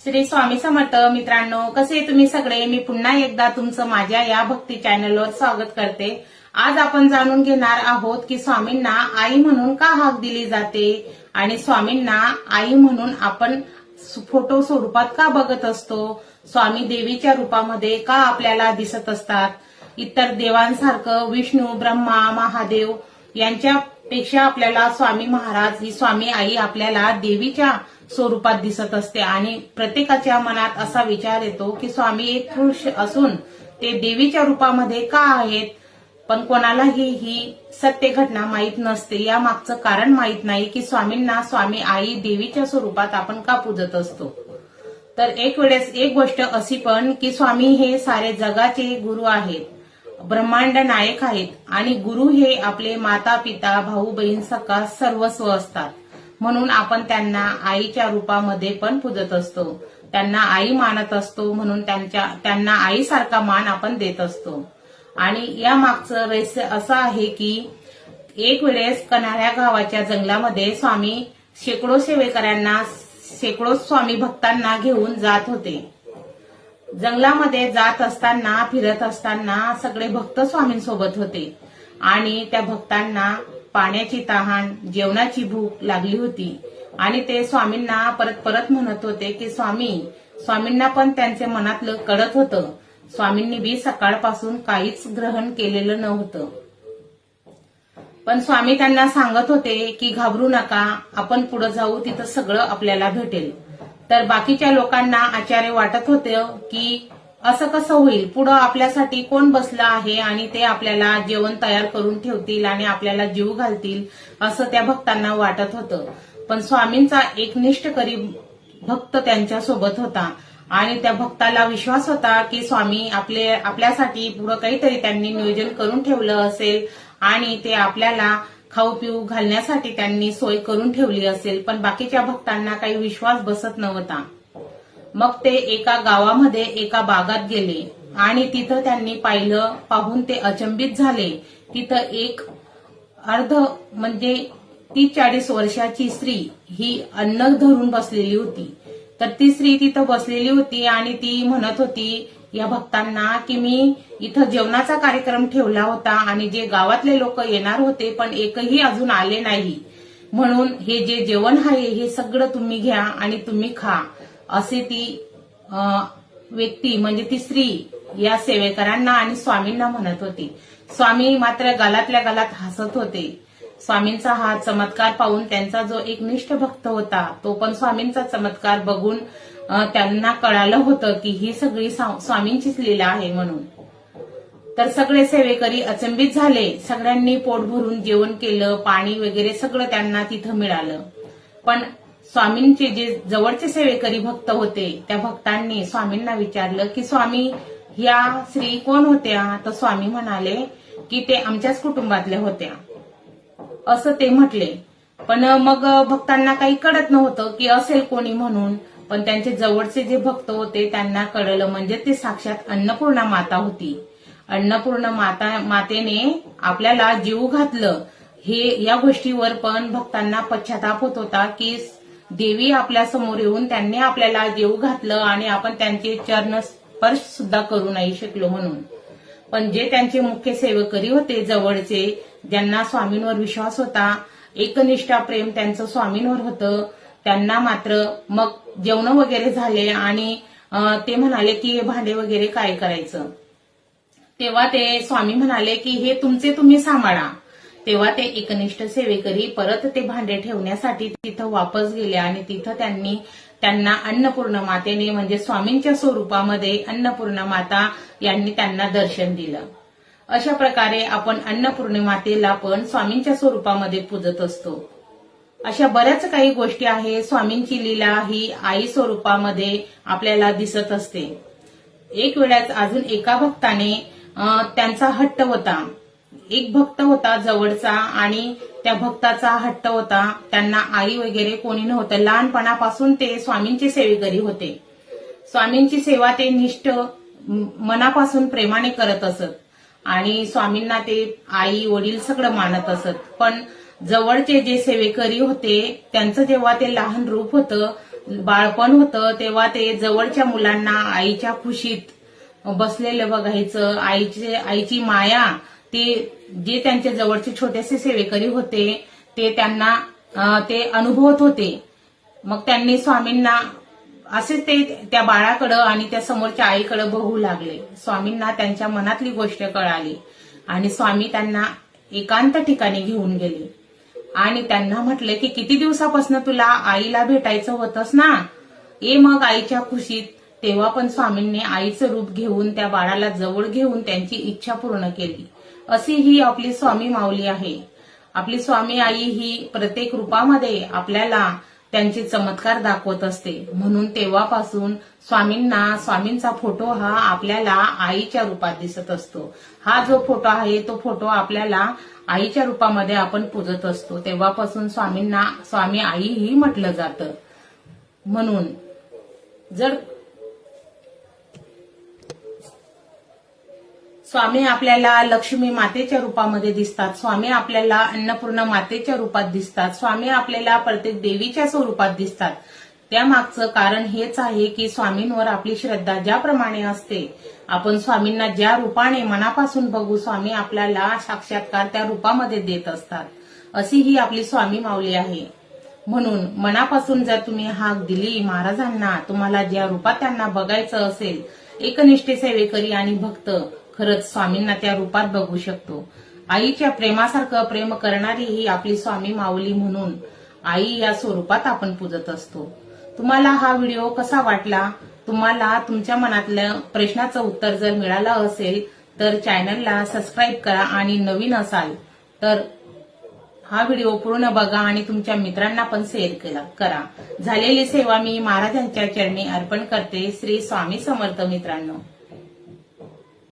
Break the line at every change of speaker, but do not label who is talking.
श्री स्वामी समर्थ मित्रांनो कसे तुम्ही सगळे? मी पुन्हा एकदा तुमचं माझ्या या भक्ती चॅनलवर स्वागत करते. आज आपण जाणून घेणार आहोत की स्वामींना आई म्हणून का हाक दिली जाते? आणि स्वामींना आई म्हणून आपण फोटो स्वरूपात का बघत असतो? स्वामी देवीच्या रूपामध्ये का आपल्याला दिसत असतात? इतर देवांसारखं विष्णू ब्रह्मा महादेव यांच्या पेक्षा आपल्याला स्वामी महाराज ही स्वामी आई आपल्याला देवीच्या स्वरूपात दिसत असते. आणि प्रत्येकाच्या मनात असा विचार येतो की स्वामी एक पुरुष असून ते देवीच्या रूपामध्ये का आहेत? पण कोणालाही ही सत्य घटना माहीत नसते. या मागचं कारण माहीत नाही की स्वामींना स्वामी आई देवीच्या स्वरूपात आपण का पूजत असतो? तर एक वेळेस एक गोष्ट अशी पण की स्वामी हे सारे जगाचे गुरु आहेत. ब्रह्मांड नायक आहेत आणि गुरु हे आपले माता पिता भाऊ बहीण सखा सर्वस्व असतात. म्हणून आपण त्यांना आईच्या रूपामध्ये पण पूजत असतो. त्यांना आई मानत असतो म्हणून त्यांच्या त्यांना आईसारखा मान आपण देत असतो. आणि या मागचं रहस्य असं आहे की एक वेळेस कन्हाळ्या गावाच्या जंगलामध्ये स्वामी शेकडो सेवेकऱ्यांना शेकडो स्वामी भक्तांना घेऊन जात होते. जंगलामध्ये जात असताना फिरत असताना सगळे भक्त स्वामींसोबत होते. आणि त्या भक्तांना पाण्याची तहान जेवणाची भूक लागली होती. आणि ते स्वामींना परत परत म्हणत होते की स्वामी स्वामींना पण त्यांचे मनातलं कळत होतं. स्वामींनी बी सकाळपासून काहीच ग्रहण केलेलं नव्हतं. पण स्वामी त्यांना सांगत होते की घाबरू नका. आपण पुढे जाऊ तिथं सगळं आपल्याला भेटेल. तर बाकीच्या लोकांना आचार्य वाटत होते की असं कसं होईल? पुढं आपल्यासाठी कोण बसलं आहे आणि ते आपल्याला जेवण तयार करून ठेवतील आणि आपल्याला जीव घालतील असं त्या भक्तांना वाटत होतं. पण स्वामींचा एकनिष्ठ करी भक्त त्यांच्यासोबत होता आणि त्या भक्ताला विश्वास होता की स्वामी आपले आपल्यासाठी पुढं काहीतरी त्यांनी नियोजन करून ठेवलं असेल आणि ते आपल्याला खाऊ पिऊ घालण्यासाठी त्यांनी सोय करून ठेवली असेल पण बाकीच्या भक्तांना काही विश्वास बसत नव्हता. मग ते एका गावामध्ये एका बागात गेले आणि तिथं त्यांनी पाहिलं पाहून ते अचंबित झाले. तिथं एक अर्ध म्हणजे तीस चाळीस वर्षाची स्त्री ही अन्न धरून बसलेली होती. तर ती स्त्री तिथं बसलेली होती आणि ती म्हणत होती या भक्तांना की मी इथं जेवणाचा कार्यक्रम ठेवला होता आणि जे गावातले लोक येणार होते पण एकही अजून आले नाही. म्हणून हे जे जेवण आहे हे सगळं तुम्ही घ्या आणि तुम्ही खा. असे ती व्यक्ती म्हणजे ती स्त्री या सेवेकरांना आणि स्वामींना म्हणत होती. स्वामी मात्र गालातल्या गालात हसत होते. स्वामींचा हा चमत्कार पाहून त्यांचा जो एक निष्ठ भक्त होता तो पण स्वामींचा चमत्कार बघून त्यांना कळालं होतं की ही सगळी स्वामींचीच लीला आहे म्हणून. तर सगळे सेवेकरी अचंबित झाले. सगळ्यांनी पोट भरून जेवण केलं पाणी वगैरे सगळं त्यांना तिथं मिळालं. पण स्वामींचे जे जवळचे सेवेकरी भक्त होते त्या भक्तांनी स्वामींना विचारलं की स्वामी ह्या स्त्री कोण होत्या? तर स्वामी म्हणाले की ते आमच्याच कुटुंबातल्या होत्या. असं ते म्हटले. पण मग भक्तांना काही कळत नव्हतं की असेल कोणी म्हणून. पण त्यांचे जवळचे जे भक्त होते त्यांना कळलं. म्हणजे ते साक्षात अन्नपूर्णा माता होती. अन्नपूर्ण माता मातेने आपल्याला जीव घातलं. हे या गोष्टीवर पण भक्तांना पश्चाताप होत होता की देवी आपल्यासमोर येऊन त्यांनी आपल्याला जीव घातलं आणि आपण त्यांचे चरण स्पर्श सुद्धा करू नाही शकलो म्हणून. पण जे त्यांचे मुख्य सेवकरी होते जवळचे ज्यांना स्वामींवर विश्वास होता एकनिष्ठा प्रेम त्यांचं स्वामींवर होतं त्यांना मात्र मग जेवण वगैरे झाले आणि ते म्हणाले की हे भांडे वगैरे काय करायचं? तेव्हा ते स्वामी म्हणाले की हे तुमचे तुम्ही सांभाळा. तेव्हा ते एकनिष्ठ सेवेकरी परत ते भांडे ठेवण्यासाठी तिथं वापस गेले आणि तिथं त्यांनी त्यांना अन्नपूर्ण मातेने म्हणजे स्वामींच्या स्वरूपामध्ये अन्नपूर्ण माता यांनी त्यांना दर्शन दिलं. अशा प्रकारे आपण अन्नपूर्ण मातेला पण स्वामींच्या स्वरूपामध्ये पूजत असतो. अशा बऱ्याच काही गोष्टी आहे स्वामींची लीला ही आई स्वरूपामध्ये आपल्याला दिसत असते. एक वेळाच अजून एका भक्ताने त्यांचा हट्ट होता. एक भक्त होता जवळचा आणि त्या भक्ताचा हट्ट होता. त्यांना आई वगैरे कोणी नव्हतं. लहानपणापासून ते स्वामींचे सेवेकरी होते. स्वामींची सेवा ते निष्ठ मनापासून प्रेमाने करत असत. आणि स्वामींना ते आई वडील सगळं मानत असत. पण जवळचे जे सेवेकरी होते त्यांचं जेव्हा ते लहान रूप होतं बाळपण होतं तेव्हा ते जवळच्या मुलांना आईच्या खुशीत बसलेलं बघायचं आईचे आईची माया ते जे त्यांचे जवळचे छोटेसे सेवेकरी होते ते त्यांना ते अनुभवत होते. मग त्यांनी स्वामींना असेच ते त्या बाळाकडं आणि त्या समोरच्या आईकडं बघू लागले. स्वामींना त्यांच्या मनातली गोष्ट कळाली आणि स्वामी त्यांना एकांत ठिकाणी घेऊन गेले. आणि त्यांना म्हटले की किती दिवसापासून तुला आईला भेटायचं होतंस ना? ये मग आईच्या खुशीत. तेव्हा पण स्वामींनी आईचं रूप घेऊन त्या बाळाला जवळ घेऊन त्यांची इच्छा पूर्ण केली. अशी ही आपली स्वामी माऊली आहे. आपली स्वामी आई ही प्रत्येक रूपामध्ये आपल्याला त्यांचे चमत्कार दाखवत असते. म्हणून तेव्हापासून स्वामींना स्वामींचा फोटो हा आपल्याला आईच्या रूपात दिसत असतो. हा जो फोटो आहे तो फोटो आपल्याला आईच्या रूपामध्ये आपण पूजत असतो. तेव्हापासून स्वामींना स्वामी आईही म्हटलं जातं. म्हणून जर स्वामी आपल्याला लक्ष्मी मातेच्या रूपामध्ये दिसतात. स्वामी आपल्याला अन्नपूर्णा मातेच्या रूपात दिसतात. स्वामी आपल्याला प्रत्येक देवीच्या स्वरूपात दिसतात. त्यामागचं कारण हेच आहे की स्वामींवर आपली श्रद्धा ज्याप्रमाणे असते आपण स्वामींना ज्या रूपाने मनापासून बघू स्वामी आपल्याला साक्षात्कार त्या रूपामध्ये देत असतात. अशी ही आपली स्वामी माऊली आहे. म्हणून मनापासून जर तुम्ही हाक दिली महाराजांना तुम्हाला ज्या रूपात त्यांना बघायचं असेल एकनिष्ठ सेवेकरी आणि भक्त खरंच स्वामींना त्या रूपात बघू शकतो. आईच्या प्रेमासारखं प्रेम करणारी ही आपली स्वामी माऊली म्हणून आई या स्वरूपात आपण पूजत असतो. तुम्हाला हा व्हिडिओ कसा वाटला? तुम्हाला तुमच्या मनातल्या प्रश्नाचं उत्तर जर मिळालं असेल तर चॅनलला सबस्क्राईब करा आणि नवीन असाल तर हा व्हिडिओ पूर्ण बघा आणि तुमच्या मित्रांना पण शेअर केला करा. झालेली सेवा मी महाराजांच्या चरणी अर्पण करते. श्री स्वामी समर्थ मित्रांनो.